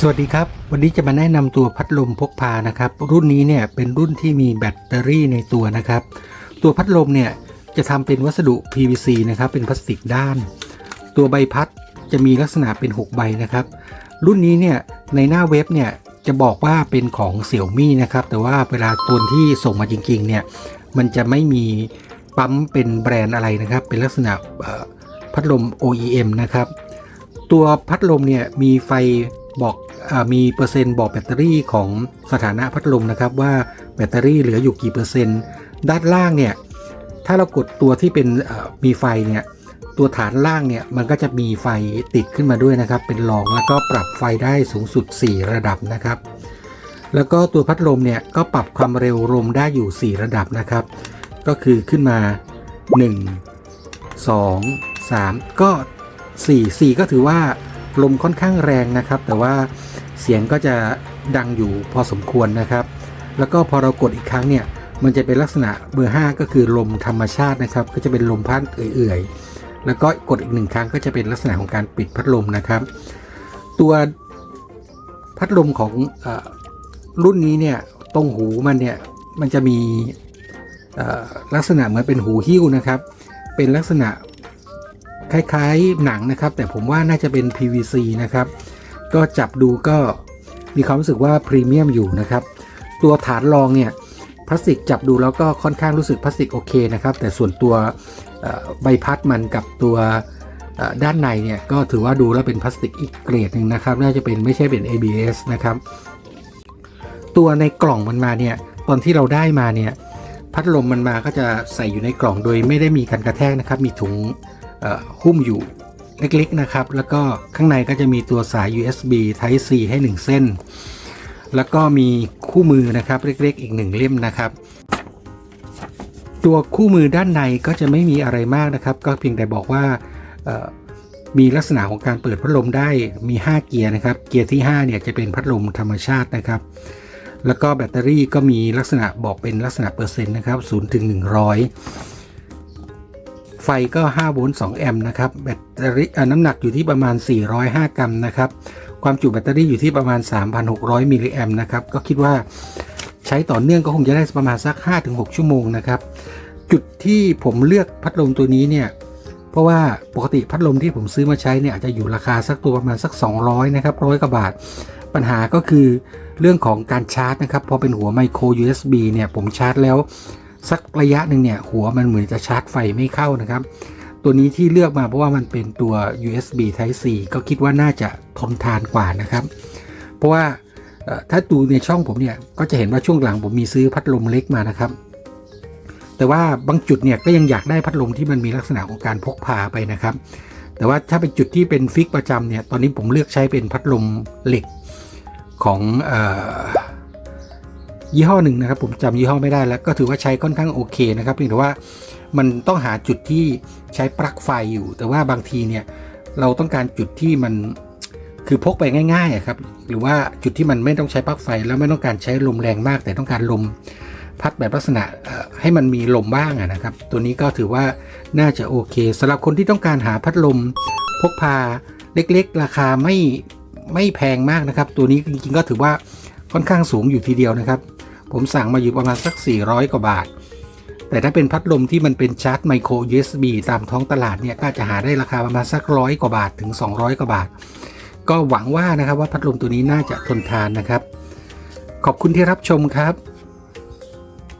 สวัสดีครับ วันนี้จะมาแนะนำตัวพัดลมพกพานะครับ รุ่นนี้เนี่ยเป็นรุ่นที่มีแบตเตอรี่ในตัวนะครับ ตัวพัดลมเนี่ยจะทำเป็นวัสดุ PVC นะครับ เป็นพลาสติกด้าน ตัวใบพัดจะมีลักษณะเป็น 6 ใบนะครับ รุ่นนี้เนี่ยในหน้าเว็บเนี่ยจะบอกว่าเป็นของเสี่ยวมี่นะครับ แต่ว่าเวลาตัวที่ส่งมาจริงๆเนี่ยมันจะไม่มีปั๊มเป็นแบรนด์อะไรนะครับ เป็นลักษณะพัดลม OEM นะครับ ตัวพัดลมเนี่ยมีไฟ บอกอมีเปอร์เซ็นต์บอกแบตเตอรี่ของสถานะพัดลมนะครับ ว่าแบตเตอรี่เหลืออยู่กี่เปอร์เซ็นต์ ด้านล่างเนี่ย ถ้าเรากดตัวที่เป็นมีไฟเนี่ย ตัวฐานล่างเนี่ยมันก็จะมีไฟติดขึ้นมาด้วยนะครับ เป็นรองแล้วก็ปรับไฟได้สูงสุด 4 ระดับนะครับ แล้วก็ตัวพัดลมเนี่ยก็ปรับความเร็วลมได้อยู่ 4 ระดับนะครับ ก็คือขึ้นมา 1 2 3 ก็ 4 4 ก็ถือว่า ลมค่อนข้างแรงนะครับ แต่ว่าเสียงก็จะดังอยู่พอสมควรนะครับ แล้วก็พอเรากดอีกครั้งเนี่ยมันจะเป็นลักษณะเบอร์ 5 ก็คือลมธรรมชาตินะครับ ก็จะเป็นลมพัดเอื่อยๆ แล้วก็กดอีกหนึ่งครั้งก็จะเป็นลักษณะของการปิดพัดลมนะครับ ตัวพัดลมของอรุ่นนี้เนี่ยตรงหูมันเนี่ยมันจะมีลักษณะเหมือนเป็นหูหิ้วนะครับ เป็นลักษณะ คล้ายๆหนังนะครับ แต่ผมว่าน่าจะเป็น PVC นะครับ ก็จับดูก็มีความรู้สึกว่าพรีเมียมอยู่นะครับ ตัวฐานรองเนี่ยพลาสติกจับดูแล้วก็ค่อนข้างรู้สึกพลาสติกโอเคนะครับ แต่ส่วนตัวใบพัดมันกับตัวด้านในเนี่ยก็ถือว่าดูแล้วเป็นพลาสติกอีกเกรดหนึ่งนะครับ น่าจะเป็นไม่ใช่เป็น ABS นะครับ ตัวในกล่องมันมาเนี่ยตอนที่เราได้มาเนี่ยพัดลมมันมาก็จะใส่อยู่ในกล่องโดยไม่ได้มีการกระแทกนะครับ มีถุง หุ้มอยู่เล็กๆนะครับ แล้วก็ข้างในก็จะมีตัวสาย USB Type C ให้ 1 เส้น แล้วก็มีคู่มือนะครับเล็กๆ อีกหนึ่งเล่มนะครับ ตัวคู่มือด้านในก็จะไม่มีอะไรมากนะครับ ก็เพียงแต่บอกว่ามีลักษณะของการเปิดพัดลมได้มี 5 เกียร์นะครับ เกียร์ที่5เนี่ยจะเป็นพัดลมธรรมชาตินะครับ แล้วก็แบตเตอรี่ก็มีลักษณะบอกเป็นลักษณะเปอร์เซ็นต์นะครับ0ถึง100 ไฟก็ 5 โวลต์ 2 แอมป์นะครับ แบตเตอรี่น้ำหนักอยู่ที่ประมาณ 405 กรัมนะครับ ความจุแบตเตอรี่อยู่ที่ประมาณ 3,600 มิลลิแอมป์นะครับ ก็คิดว่าใช้ต่อเนื่องก็คงจะได้ประมาณสัก 5-6 ชั่วโมงนะครับ จุดที่ผมเลือกพัดลมตัวนี้เนี่ยเพราะว่าปกติพัดลมที่ผมซื้อมาใช้เนี่ยอาจจะอยู่ราคาสักตัวประมาณสัก 200 นะครับร้อยกว่าบาท ปัญหาก็คือเรื่องของการชาร์จนะครับ พอเป็นหัวไมโคร USB เนี่ยผมชาร์จแล้ว สักระยะหนึ่งเนี่ยหัวมันเหมือนจะชาร์จไฟไม่เข้านะครับ ตัวนี้ที่เลือกมาเพราะว่ามันเป็นตัว USB Type C ก็คิดว่าน่าจะทนทานกว่านะครับ เพราะว่าถ้าดูในช่องผมเนี่ยก็จะเห็นว่าช่วงหลังผมมีซื้อพัดลมเล็กมานะครับ แต่ว่าบางจุดเนี่ยก็ยังอยากได้พัดลมที่มันมีลักษณะของการพกพาไปนะครับ แต่ว่าถ้าเป็นจุดที่เป็นฟิกประจำเนี่ยตอนนี้ผมเลือกใช้เป็นพัดลมเหล็กของอ ยี่ห้อหนึ่งนะครับ ผมจำยี่ห้อไม่ได้แล้ว ก็ถือว่าใช้ค่อนข้างโอเคนะครับเพียงแต่ว่ามันต้องหาจุดที่ใช้ปลั๊กไฟอยู่ แต่ว่าบางทีเนี่ยเราต้องการจุดที่มันคือพกไปง่ายๆอะครับหรือว่าจุดที่มันไม่ต้องใช้ปลั๊กไฟ แล้วไม่ต้องการใช้ลมแรงมาก แต่ต้องการลมพัดแบบลักษณะให้มันมีลมบ้างนะครับ ตัวนี้ก็ถือว่าน่าจะโอเคสำหรับคนที่ต้องการหาพัดลมพกพาเล็กๆ ราคาไม่ไม่แพงมากนะครับ ตัวนี้จริงๆก็ถือว่าค่อนข้างสูงอยู่ทีเดียวนะครับ ผมสั่งมาอยู่ประมาณสัก 400 กว่าบาท แต่ถ้าเป็นพัดลมที่มันเป็นชาร์จไมโคร USB ตามท้องตลาดเนี่ยก็จะหาได้ราคาประมาณสักร้อยกว่าบาทถึง 200 กว่าบาท ก็หวังว่านะครับว่าพัดลมตัวนี้น่าจะทนทานนะครับ ขอบคุณที่รับชมครับ